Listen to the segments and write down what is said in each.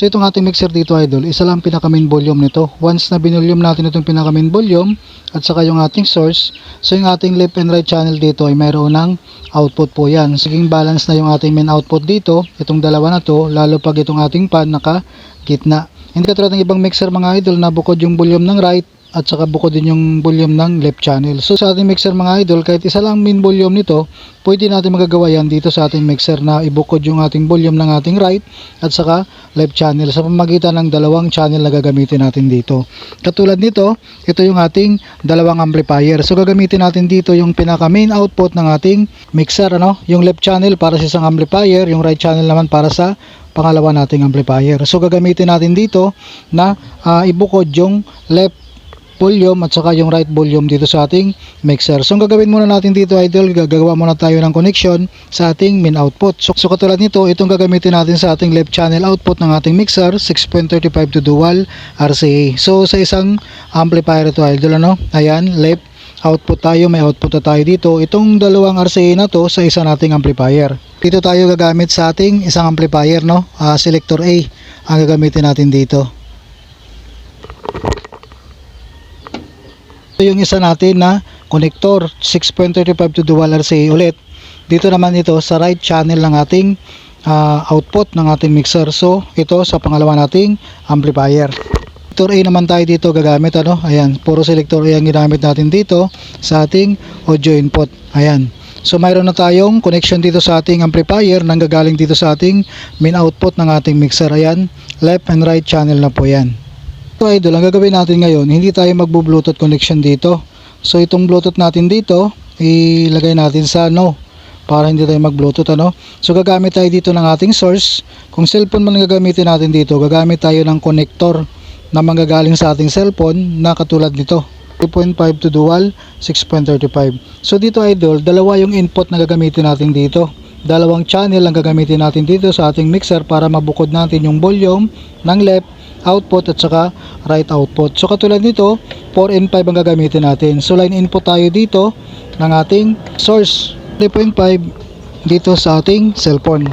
So itong ating mixer dito idol, isa lang pinaka main volume nito. Once na binolium natin itong pinaka main volume at saka yung ating source, so yung ating left and right channel dito ay mayroon ng output po yan. Siging balance na yung ating main output dito, itong dalawa na to, lalo pag itong ating pan naka gitna. Hindi katulad ng ibang mixer mga idol na bukod yung volume ng right at saka bukod din yung volume ng left channel. So sa ating mixer mga idol, kahit isa lang main volume nito, pwede natin magagawa yan dito sa ating mixer na ibukod yung ating volume ng ating right at saka left channel sa pamagitan ng dalawang channel na gagamitin natin dito. Katulad nito, ito yung ating dalawang amplifier. So gagamitin natin dito yung pinaka main output ng ating mixer, ano? Yung left channel para sa isang amplifier, yung right channel naman para sa pangalawa nating amplifier. So gagamitin natin dito na ah, ibukod yung left volume at saka yung right volume dito sa ating mixer. So ang gagawin muna natin dito idol, gagawa muna tayo ng connection sa ating main output. So, so katulad nito, itong gagamitin natin sa ating left channel output ng ating mixer, 6.35 to dual RCA. So sa isang amplifier ito idol ano, ayan, left output tayo, may output na tayo dito. Itong dalawang RCA na to sa isa nating amplifier. Dito tayo gagamit sa ating isang amplifier no, Ah, selector A ang gagamitin natin dito. Ito yung isa natin na connector 6.35 to dual RCA ulit. Dito naman ito sa right channel ng ating ah, output ng ating mixer. So ito sa pangalawa nating amplifier. Selector A naman tayo dito gagamit ano. Ayan, puro selector A ang ginamit natin dito sa ating audio input. Ayan. So mayroon na tayong connection dito sa ating amplifier nang gagaling dito sa ating main output ng ating mixer. Ayan, left and right channel na po yan. So idol, ang gagawin natin ngayon, hindi tayo magbo-bluetooth connection dito. So itong bluetooth natin dito, ilagay natin sa no para hindi tayo mag-bluetooth ano. So gagamit tayo dito ng ating source. Kung cellphone man gagamitin natin dito, gagamit tayo ng connector na manggagaling sa ating cellphone na katulad nito. 3.5 to dual 6.35. So dito idol, dalawa yung input na gagamitin natin dito. Dalawang channel ang gagamitin natin dito sa ating mixer para mabukod natin yung volume ng left output at saka right output. So katulad nito, 4 and 5 ang gagamitin natin. So line input tayo dito ng ating source 3.5 dito sa ating cellphone.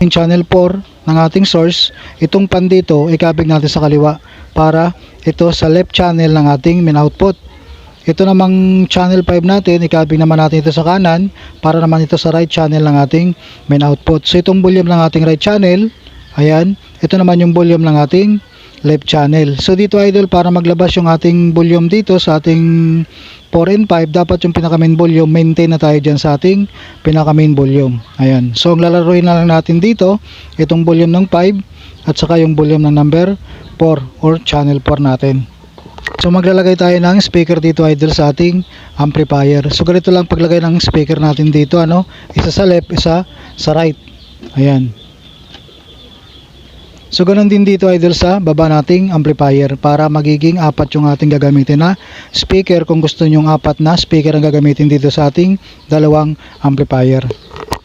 Yung channel 4 ng ating source, itong pan dito ikabig natin sa kaliwa para ito sa left channel ng ating main output. Ito namang channel 5 natin, ikabig naman natin ito sa kanan para naman ito sa right channel ng ating main output. So itong volume ng ating right channel, ayan, ito naman yung volume ng ating left channel. So dito idol, para maglabas yung ating volume dito sa ating 4 and 5, dapat yung pinaka main volume, maintain na tayo dyan sa ating pinaka main volume. Ayan. So ang lalaroin na lang natin dito, itong volume ng 5 at saka yung volume ng number 4 or channel 4 natin. So maglalagay tayo ng speaker dito idol sa ating amplifier. So ganito lang paglagay ng speaker natin dito ano, isa sa left, isa sa right. Ayan. So ganun din dito idol sa baba nating amplifier para magiging apat yung ating gagamitin na speaker kung gusto nyong apat na speaker ang gagamitin dito sa ating dalawang amplifier.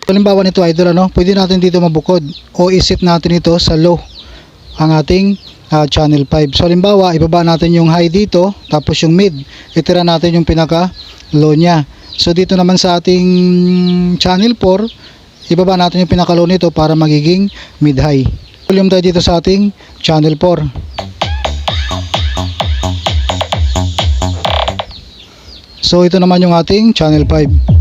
Halimbawa nito idol ano, pwede natin dito mabukod o isit natin ito sa low ang ating ah, channel 5. So halimbawa, ibaba natin yung high dito, tapos yung mid, itira natin yung pinaka low niya. So dito naman sa ating channel 4, ibaba natin yung pinaka low nito para magiging mid high. Volume tayo dito sa ating channel 4. So ito naman yung ating channel 5.